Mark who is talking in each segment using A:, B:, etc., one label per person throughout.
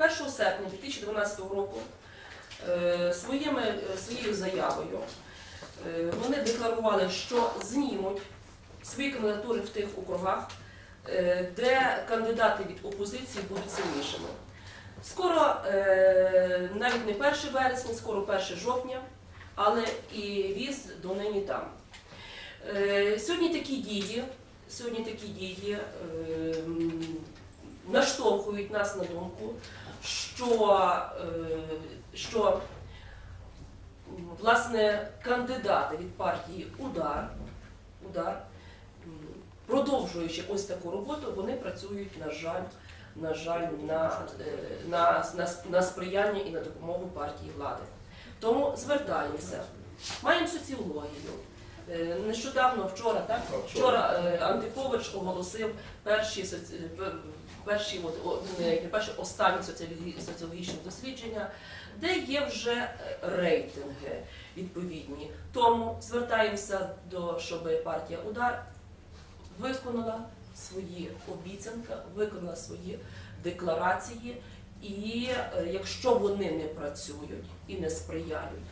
A: 1 серпня 2012 року е, своїми, е, своєю заявою е, вони декларували, що знімуть свої кандидатури в тих округах, де кандидати від опозиції будуть сильнішими. Скоро, навіть не 1 вересня, скоро 1 жовтня, але і віз донині там. Е, Сьогодні такі дії, сьогодні такі дії наштовхують нас на думку, що, е, що власне кандидати від партії Удар, удар продовжуючи ось таку роботу, вони працюють, на жаль, на жаль, на, е, на, на, на сприяння і на допомогу партії влади. Тому звертаємося. Маємо соціологію. Е, Нещодавно, вчора, так? Вчора е, Антипович оголосив перші, перші от, не, перші, останні соціологічні дослідження, де є вже е, рейтинги відповідні. Тому звертаємося до, щоб партія Удар виконала свої обіцянки, виконала свої декларації, і якщо вони не працюють і не сприяють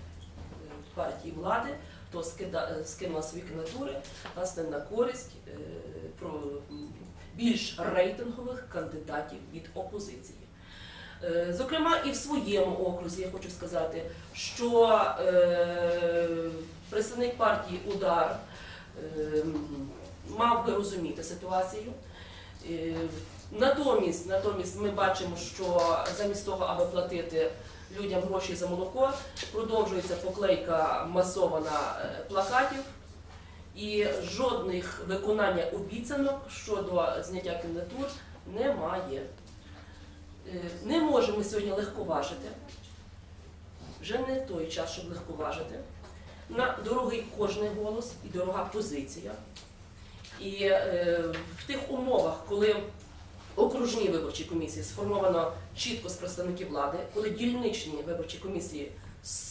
A: партії влади, то скида, е, свої кандидатури власне на користь е, про більш рейтингових кандидатів від опозиції. Е, Зокрема, і в своєму окрузі я хочу сказати, що представник партії Удар мав би розуміти ситуацію. Е, Натомість, натомість ми бачимо, що замість того, аби платити людям гроші за молоко, продовжується поклейка масована е, плакатів і жодних виконання обіцянок щодо зняття кандидатур немає. Е, Не можемо сьогодні легковажити. Вже не той час, щоб легковажити. На дорогий кожний голос і дорога позиція. І е, в тих умовах, коли окружні виборчі комісії сформовано чітко з представників влади, коли дільничні виборчі комісії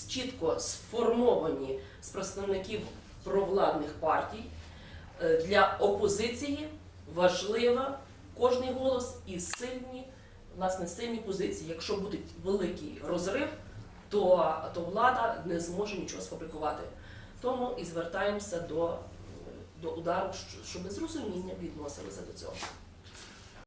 A: чітко сформовані з представників провладних партій, е, для опозиції важлива кожний голос і сильні, власне, сильні позиції. Якщо буде великий розрив, то, то влада не зможе нічого сфабрикувати. Тому і звертаємося до, до удару, щоб ми з розумінням відносилися до цього.